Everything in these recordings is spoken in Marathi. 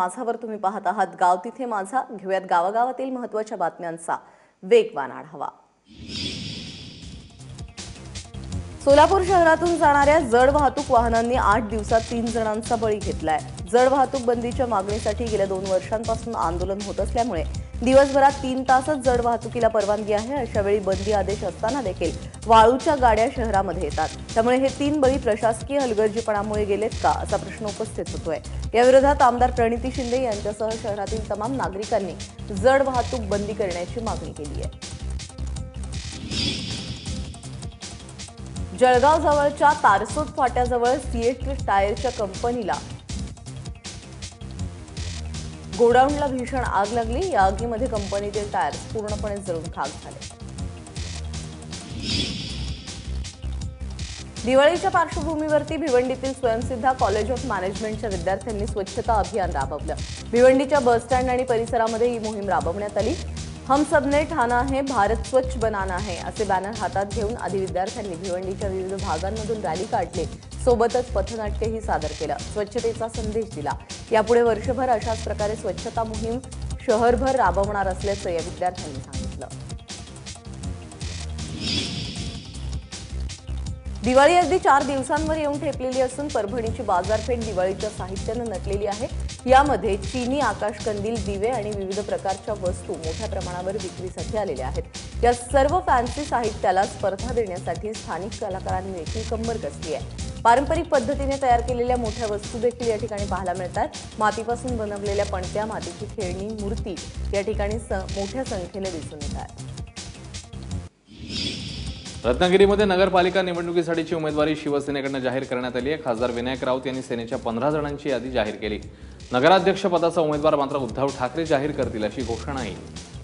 माझावर तुम्ही पाहत आहात. गाव तिथे माझा. घेऊयात गावागावातील महत्त्वाच्या बातम्यांचा. वेगवान आढावा सोलापूर शहरातून जाणाऱ्या जड वाहतूक वाहनांनी आठ दिवसात तीन जणांचा बळी घेतलाय. जड वाहतूक बंदीच्या मागणीसाठी गेल्या दोन वर्षांपासून आंदोलन होत असल्यामुळे दिवसभरात तीन तासच जड वाहतुकीला परवानगी आहे. अशावेळी बंदी आदेश असताना देखील वाळूच्या गाड्या शहरामध्ये येतात. त्यामुळे हे तीन बळी प्रशासकीय हलगर्जीपणामुळे गेलेत का असा प्रश्न उपस्थित होतोय. याविरोधात आमदार प्रणिती शिंदे यांच्यासह शहरातील तमाम नागरिकांनी जड वाहतूक बंदी करण्याची मागणी केली आहे. जळगावजवळच्या तारसोद फाट्याजवळ सीएट टायरच्या कंपनीला गोडाऊनला भीषण आग लागली. या आगीमध्ये कंपनीतील टायर पूर्णपणे जळून खाक झाले. दिवाळीच्या पार्श्वभूमीवरती भिवंडीतील स्वयंसिद्धा कॉलेज ऑफ मॅनेजमेंटच्या विद्यार्थ्यांनी स्वच्छता अभियान राबवलं. भिवंडीच्या बसस्टँड आणि परिसरामध्ये ही मोहीम राबवण्यात आली. हम सबने ठाणा है भारत स्वच्छ बनाना है असे बॅनर हातात घेऊन आधी विद्यार्थ्यांनी भिवंडीच्या विविध भागांमधून रॅली काढली. सोबतच पथनाट्यही सादर केलं. स्वच्छतेचा संदेश दिला. यापुढे वर्षभर अशाच प्रकारे स्वच्छता मोहीम शहरभर राबवणार असल्याचं या विद्यार्थ्यांनी सांगितलं. दिवाळी अगदी चार दिवसांवर येऊन ठेपलेली असून परभणीची बाजारपेठ दिवाळीच्या साहित्यानं नटलेली आहे. यामध्ये चीनी आकाशकंदील दिवे आणि विविध प्रकारच्या वस्तू मोठ्या प्रमाणावर विक्रीसाठी आलेल्या आहेत. या सर्व फॅन्सी साहित्याला स्पर्धा देण्यासाठी स्थानिक कलाकारांनी देखील कंबर कसली आहे. पारंपरिक पद्धतीने तयार केलेल्या मोठ्या वस्तू देखील या ठिकाणी पाहायला मिळतात. मातीपासून बनवलेल्या पणत्या मातीची खेळणी मूर्ती या ठिकाणी स- मोठ्या संख्येने दिसून येत रत्नागिरीमध्ये नगरपालिका निवडणुकीसाठीची उमेदवारी शिवसेनेकडनं जाहीर करण्यात आली आहे. खासदार विनायक राऊत यांनी सेनेच्या पंधरा जणांची यादी जाहीर केली. नगराध्यक्षपदाचा उमेदवार मात्र उद्धव ठाकरे जाहीर करतील अशी घोषणाही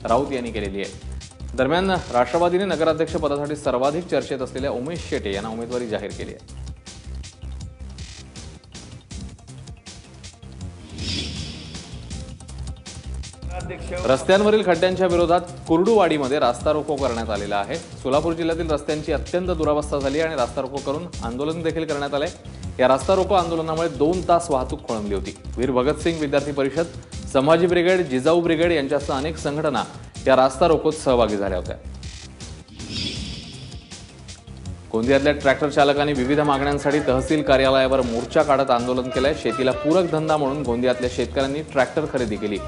राऊत यांनी केलेली आहे. दरम्यान राष्ट्रवादीने नगराध्यक्षपदासाठी सर्वाधिक चर्चेत असलेल्या उमेश शेटे यांना उमेदवारी जाहीर केली आहे. रस्त्यांवरील खड्ड्यांच्या विरोधात कुर्डूवाडीमध्ये रास्ता रोको करण्यात आलेला आहे. सोलापूर जिल्ह्यातील रस्त्यांची अत्यंत दुरावस्था झाली आणि रास्ता रोको करून आंदोलन देखील करण्यात आले या रास्ता रोको आंदोलनामुळे दोन तास वाहतूक खोळंबली होती. वीर भगतसिंग विद्यार्थी परिषद संभाजी ब्रिगेड जिजाऊ ब्रिगेड यांच्यासह अनेक संघटना या रास्ता रोकोत सहभागी झाल्या होत्या. गोंदियातल्या ट्रॅक्टर चालकांनी विविध मागण्यांसाठी तहसील कार्यालयावर मोर्चा काढत आंदोलन केलंय. शेतीला पूरक धंदा म्हणून गोंदियातल्या शेतकऱ्यांनी ट्रॅक्टर खरेदी केली.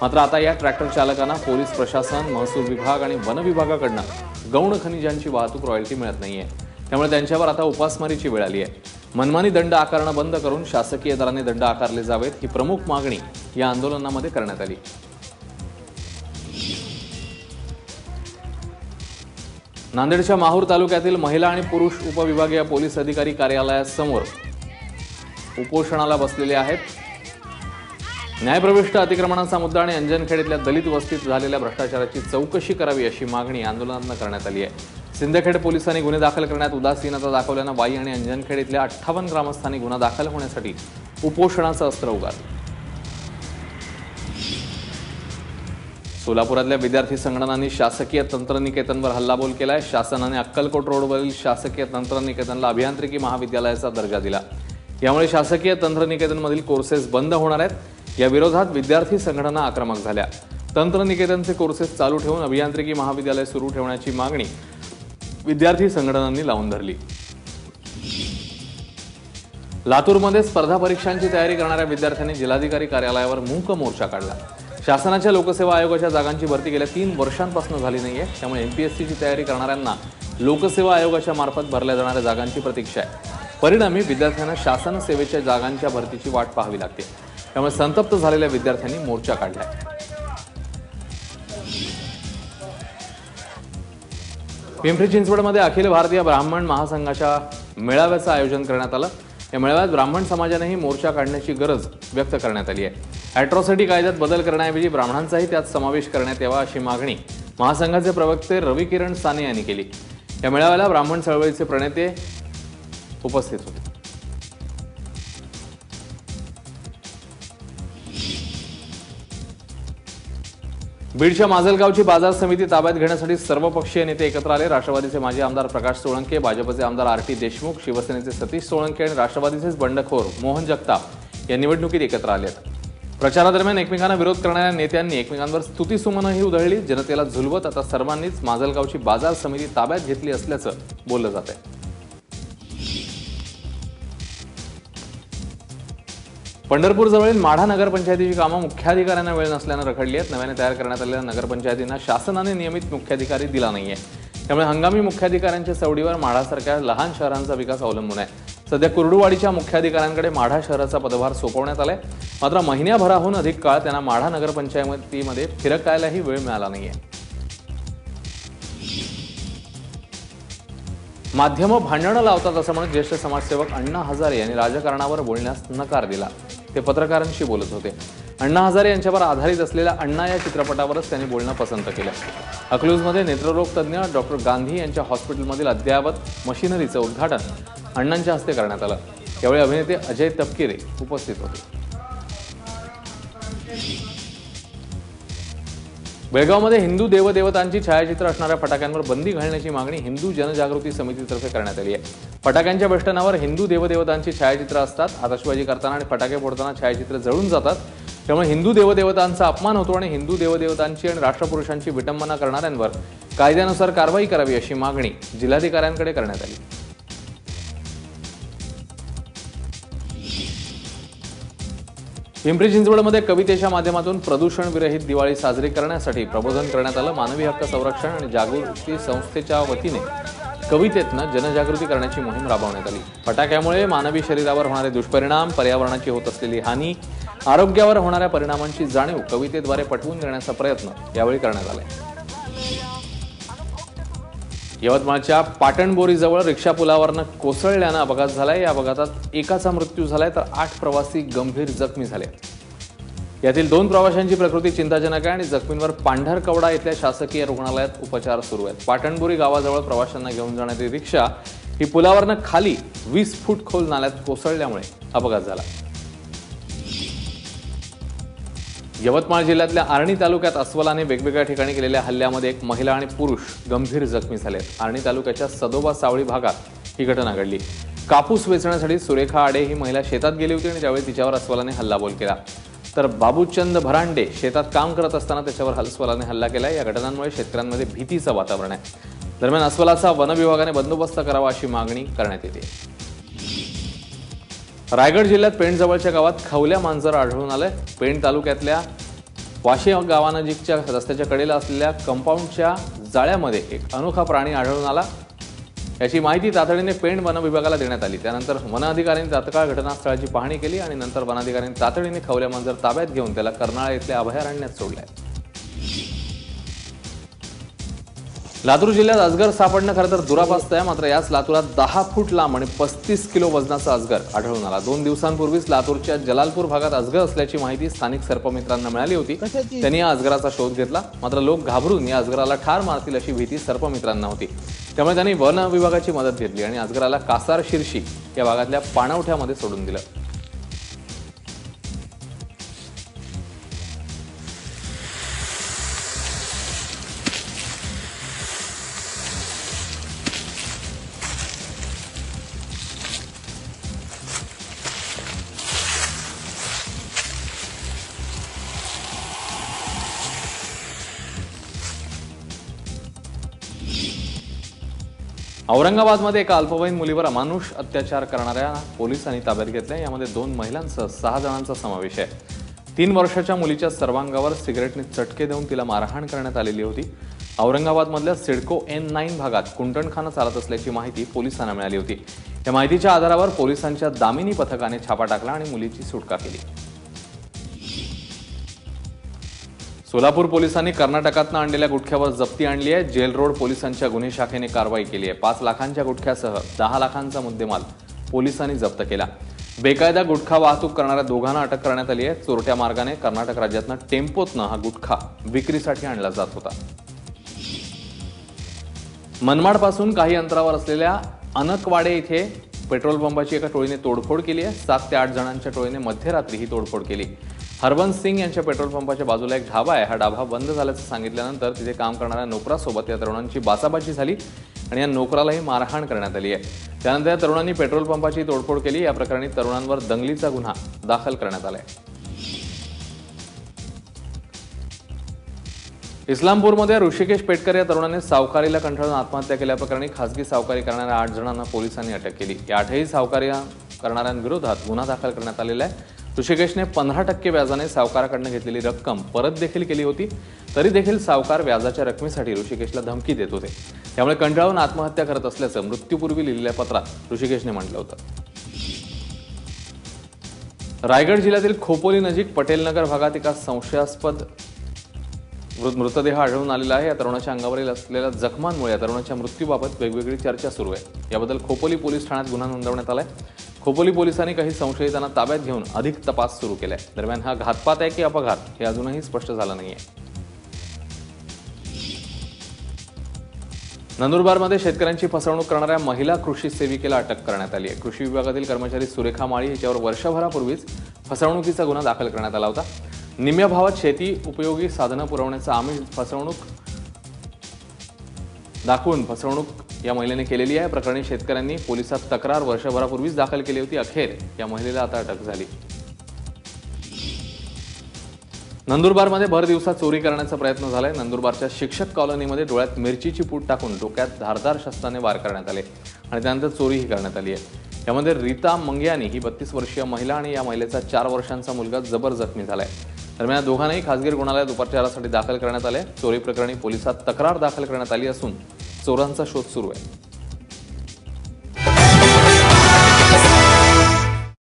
मात्र आता या ट्रॅक्टर चालकांना पोलीस प्रशासन महसूल विभाग आणि वन विभागाकडनं गौण खनिजांची वाहतूक रॉयल्टी मिळत नाहीये. त्यामुळे त्यांच्यावर आता उपासमारीची वेळ आली आहे मनमानी दंड आकारणं बंद करून शासकीय दराने दंड आकारले जावेत ही प्रमुख मागणी या आंदोलनामध्ये करण्यात आली. नांदेडच्या माहूर तालुक्यातील महिला आणि पुरुष उपविभागीय पोलीस अधिकारी कार्यालयासमोर उपोषणाला बसलेले आहेत. न्यायप्रविष्ट अतिक्रमणाचा मुद्दा आणि अंजनखेड इथल्या दलित वस्तीत झालेल्या भ्रष्टाचाराची चौकशी करावी अशी मागणी आंदोलनांना करण्यात आली आहे. सिंदखेड पोलिसांनी गुन्हे दाखल करण्यात उदासीनता दाखवल्यानं वाई आणि अंजनखेड इथल्या अठ्ठावन्न ग्रामस्थांनी गुन्हा दाखल होण्यासाठी उपोषणाचं अस्त्र उगारलं. सोलापुरातल्या विद्यार्थी संघटनांनी शासकीय तंत्रनिकेतनवर हल्लाबोल केलाय. शासनाने अक्कलकोट रोडवरील शासकीय तंत्रनिकेतनला अभियांत्रिकी महाविद्यालयाचा दर्जा दिला. यामुळे शासकीय तंत्रनिकेतनमधील कोर्सेस बंद होणार आहेत. या विरोधात विद्यार्थी संघटना आक्रमक झाल्या. तंत्रनिकेतनचे कोर्सेस चालू ठेवून अभियांत्रिकी महाविद्यालय सुरू ठेवण्याची मागणी विद्यार्थी संघटनांनी लावून धरली. लातूरमध्ये स्पर्धा परीक्षांची तयारी करणाऱ्या विद्यार्थ्यांनी जिल्हाधिकारी कार्यालयावर मूक मोर्चा काढला. शासनाच्या लोकसेवा आयोगाच्या जागांची भरती गेल्या तीन वर्षांपासून झाली नाहीये त्यामुळे एमपीएससीची तयारी करणाऱ्यांना लोकसेवा आयोगाच्या मार्फत भरल्या जाणाऱ्या जागांची प्रतीक्षा आहे. परिणामी विद्यार्थ्यांना शासन सेवेच्या जागांच्या भरतीची वाट पाहावी लागते. त्यामुळे संतप्त झालेल्या विद्यार्थ्यांनी मोर्चा काढलाय. पिंपरी चिंचवडमध्ये अखिल भारतीय ब्राह्मण महासंघाच्या मेळाव्याचं आयोजन करण्यात आलं. या मेळाव्यात ब्राह्मण समाजानेही मोर्चा काढण्याची गरज व्यक्त करण्यात आली आहे. अॅट्रॉसिटी कायद्यात बदल करण्याऐवजी ब्राह्मणांचाही त्यात समावेश करण्यात यावा अशी मागणी महासंघाचे प्रवक्ते रवी किरण साने यांनी केली. या मेळाव्याला ब्राह्मण चळवळीचे प्रणेते उपस्थित होते. बीडच्या माजलगावची बाजार समिती ताब्यात घेण्यासाठी सर्वपक्षीय नेते एकत्र आले. राष्ट्रवादीचे माजी आमदार प्रकाश सोळंके भाजपचे आमदार आर टी देशमुख शिवसेनेचे सतीश सोळंके आणि राष्ट्रवादीचेच बंडखोर मोहन जगताप या निवडणुकीत एकत्र आले आहेत. प्रचारादरम्यान एकमेकांना विरोध करणाऱ्या नेत्यांनी एकमेकांवर स्तुतीसुमनंही उधळली. जनतेला झुलवत आता सर्वांनीच माजलगावची बाजार समिती ताब्यात घेतली असल्याचं बोललं जात आहे पंढरपूरजवळील माढा नगरपंचायतीची कामं मुख्याधिकाऱ्यांना वेळ नसल्यानं रखडली आहेत. नव्याने तयार करण्यात आलेल्या नगरपंचायतींना शासनाने नियमित मुख्याधिकारी दिला नाही आहे त्यामुळे हंगामी मुख्याधिकाऱ्यांच्या सवडीवर माढासारख्या लहान शहरांचा विकास अवलंबून आहे. सध्या कुर्डुवाडीच्या मुख्याधिकाऱ्यांकडे माढा शहराचा पदभार सोपवण्यात आलाय. मात्र महिन्याभराहून अधिक काळ त्यांना माढा नगरपंचायतीमध्ये फिरकायलाही वेळ मिळाला नाहीये. माध्यमं भांडणं लावतात असं म्हणत ज्येष्ठ समाजसेवक अण्णा हजारे यांनी राजकारणावर बोलण्यास नकार दिला. ते पत्रकारांशी बोलत होते. अण्णा हजारे यांच्यावर आधारित असलेल्या अण्णा या चित्रपटावरच त्यांनी बोलणं पसंत केलं. अकलूजमध्ये नेत्ररोग तज्ज्ञ डॉक्टर गांधी यांच्या हॉस्पिटलमधील अद्ययावत मशिनरीचं उद्घाटन अण्णांच्या हस्ते करण्यात आलं. यावेळी अभिनेते अजय तपकिरे उपस्थित होते. बेळगावमध्ये हिंदू देवदेवतांची छायाचित्र असणाऱ्या फटाक्यांवर बंदी घालण्याची मागणी हिंदू जनजागृती समितीतर्फे करण्यात आली आहे. फटाक्यांच्या बेष्टनावर हिंदू देवदेवतांची छायाचित्र असतात. आतषबाजी करताना आणि फटाके फोडताना छायाचित्र जळून जातात. त्यामुळे हिंदू देवदेवतांचा अपमान होतो आणि हिंदू देवदेवतांची आणि राष्ट्रपुरुषांची विटंबना करणाऱ्यांवर कायद्यानुसार कारवाई करावी अशी मागणी जिल्हाधिकाऱ्यांकडे करण्यात आली. पिंपरी चिंचवडमध्ये कवितेच्या माध्यमातून प्रदूषण विरहित दिवाळी साजरी करण्यासाठी प्रबोधन करण्यात आलं. मानवी हक्क संरक्षण आणि जागृती संस्थेच्या वतीने कवितेतनं जनजागृती करण्याची मोहीम राबवण्यात आली. फटाक्यामुळे मानवी शरीरावर होणारे दुष्परिणाम पर्यावरणाची होत असलेली हानी आरोग्यावर होणाऱ्या परिणामांची जाणीव कवितेद्वारे पटवून देण्याचा प्रयत्न यावेळी करण्यात आला यवतमाळच्या पाटणबोरीजवळ रिक्षा पुलावरनं कोसळल्यानं अपघात झालाय. या अपघातात एकाचा मृत्यू झालाय तर आठ प्रवासी गंभीर जखमी झाले. यातील दोन प्रवाशांची प्रकृती चिंताजनक आहे आणि जखमींवर पांढरकवडा इथल्या शासकीय रुग्णालयात उपचार सुरू आहेत. पाटणबोरी गावाजवळ प्रवाशांना घेऊन जाणारी रिक्षा ही पुलावरनं खाली वीस फूट खोल नाल्यात कोसळल्यामुळे अपघात झाला. यवतमाळ जिल्ह्यातल्या आर्णी तालुक्यात अस्वलाने वेगवेगळ्या ठिकाणी केलेल्या हल्ल्यामध्ये एक महिला आणि पुरुष गंभीर जखमी झाले. आर्णी तालुक्याच्या सदोबा सावळी भागात ही घटना घडली. कापूस वेचण्यासाठी सुरेखा आडे ही महिला शेतात गेली होती आणि त्यावेळी तिच्यावर अस्वलाने हल्लाबोल केला. तर बाबूचंद भरांडे शेतात काम करत असताना त्याच्यावर अस्वलाने हल्ला केला. या घटनांमुळे शेतकऱ्यांमध्ये भीतीचं वातावरण आहे. दरम्यान अस्वलाचा वनविभागाने बंदोबस्त करावा अशी मागणी करण्यात येते. रायगड जिल्ह्यात पेणजवळच्या गावात खवल्या मांजर आढळून आलंय. पेण तालुक्यातल्या वाशी गावानजीकच्या रस्त्याच्या कडेला असलेल्या कंपाऊंडच्या जाळ्यामध्ये एक अनोखा प्राणी आढळून आला. याची माहिती तातडीने पेण वन विभागाला देण्यात आली. त्यानंतर वनाधिकाऱ्यांनी तात्काळ घटनास्थळाची पाहणी केली आणि नंतर वनाधिकाऱ्यांनी तातडीने खवल्या मांजर ताब्यात घेऊन त्याला कर्नाळा इथल्या अभयारण्यात सोडलंय. लातूर जिल्ह्यात अजगर सापडणं खरं तर दुरापास्त आहे. मात्र याच लातूरात दहा फूट लांब आणि पस्तीस किलो वजनाचा अजगर आढळून आला. दोन दिवसांपूर्वीच लातूरच्या जलालपूर भागात अजगर असल्याची माहिती स्थानिक सर्पमित्रांना मिळाली होती. त्यांनी या अजगराचा शोध घेतला. मात्र लोक घाबरून या अजगराला ठार मारतील अशी भीती सर्पमित्रांना होती. त्यामुळे त्यांनी वन विभागाची मदत घेतली आणि अजगराला कासार शिरशी या भागातल्या पाणवठ्यामध्ये सोडून दिलं. औरंगाबादमध्ये एका अल्पवयीन मुलीवर अमानुष अत्याचार करणाऱ्या पोलिसांनी ताब्यात घेतल्या यामध्ये दोन महिलांसह सहा जणांचा समावेश आहे. तीन वर्षाच्या मुलीच्या सर्वांगावर सिगरेटने चटके देऊन तिला मारहाण करण्यात आलेली होती. औरंगाबादमधल्या सिडको एन नाईन भागात कुंटणखाना चालत असल्याची माहिती पोलिसांना मिळाली होती. या माहितीच्या आधारावर पोलिसांच्या दामिनी पथकाने छापा टाकला आणि मुलीची सुटका केली. सोलापूर पोलिसांनी कर्नाटकातनं आणलेल्या गुटख्यावर जप्ती आणली आहे. जेल रोड पोलिसांच्या गुन्हे शाखेने कारवाई केली आहे. पाच लाखांच्या गुटख्यासह दहा लाखांचा मुद्देमाल पोलिसांनी जप्त केला. बेकायदा गुटखा वाहतूक करणाऱ्या दोघांना अटक करण्यात आली आहे. चोरट्या मार्गाने कर्नाटक राज्यातनं टेम्पोतनं हा गुटखा विक्रीसाठी आणला जात होता. मनमाडपासून काही अंतरावर असलेल्या अनकवाडे इथे पेट्रोल पंपाची एका टोळीने तोडफोड केली आहे. सात ते आठ जणांच्या टोळीने मध्यरात्री ही तोडफोड केली. हरवंत सिंग यांच्या पेट्रोल पंपाच्या बाजूला एक ढाबा आहे. हा ढाबा बंद झाल्याचं सांगितल्यानंतर तिथे काम करणाऱ्या नोकरासोबत या तरुणांची बाचाबाची झाली आणि या नोकरालाही मारहाण करण्यात आली आहे. त्यानंतर या तरुणांनी पेट्रोल पंपाची तोडफोड केली. या प्रकरणी तरुणांवर दंगलीचा गुन्हा दाखल करण्यात आला आहे इस्लामपूरमध्ये ऋषिकेश पेटकर या तरुणाने सावकारीला कंटाळून आत्महत्या केल्याप्रकरणी खासगी सावकारी करणाऱ्या आठ जणांना पोलिसांनी अटक केली. या आठही सावकारी करणाऱ्यांविरोधात गुन्हा दाखल करण्यात आलेला आहे. ऋषिकेशने पंधरा टक्के व्याजाने सावकाराकडनं घेतलेली रक्कम परत देखील केली होती तरी देखील सावकार व्याजाच्या रकमेसाठी ऋषिकेशला धमकी देत होते. त्यामुळे कंटाळून आत्महत्या करत असल्याचं मृत्यूपूर्वी लिहिलेल्या पत्रात ऋषिकेशने म्हटलं होतं. रायगड जिल्ह्यातील खोपोली नजीक पटेलनगर भागात एका संशयास्पद मृतदेह आढळून आलेला आहे. या तरुणाच्या अंगावरील असलेल्या जखमांमुळे या तरुणाच्या मृत्यूबाबत वेगवेगळी चर्चा सुरू आहे. याबद्दल खोपोली पोलीस ठाण्यात गुन्हा नोंदवण्यात आलाय. खोपोली पोलिसांनी काही संशयितांना ताब्यात घेऊन अधिक तपास सुरू केलाय. दरम्यान हा घातपात आहे की अपघात हे अजूनही स्पष्ट झालं नाहीये. नंदुरबारमध्ये शेतकऱ्यांची फसवणूक करणाऱ्या महिला कृषी सेविकेला अटक करण्यात आली आहे कृषी विभागातील कर्मचारी सुरेखा माळी हिच्यावर वर्षभरापूर्वीच फसवणुकीचा गुन्हा दाखल करण्यात आला होता. निम्म्या भावात शेती उपयोगी साधनं पुरवण्याचा आमिष फसवणूक दाखवून फसवणूक या महिलेने केलेली आहे. प्रकरणी शेतकऱ्यांनी पोलिसात तक्रार वर्षभरापूर्वीच दाखल केली होती. अखेर या महिलेला आता अटक झाली. नंदुरबारमध्ये भर दिवसात चोरी करण्याचा प्रयत्न झालाय. नंदुरबारच्या शिक्षक कॉलनीमध्ये डोळ्यात मिरचीची पूट टाकून डोक्यात धारदार शस्त्राने वार करण्यात आले आणि त्यानंतर चोरीही करण्यात आली आहे. यामध्ये रीता मंग्यानी ही बत्तीस वर्षीय महिला आणि या महिलेचा चार वर्षांचा मुलगा जबर जखमी झालाय. दरम्यान या दोघांनाही खासगी रुग्णालयात उपचारासाठी दाखल करण्यात आले. चोरी प्रकरणी पोलिसात तक्रार दाखल करण्यात आली असून चोरांचा शोध सुरू आहे.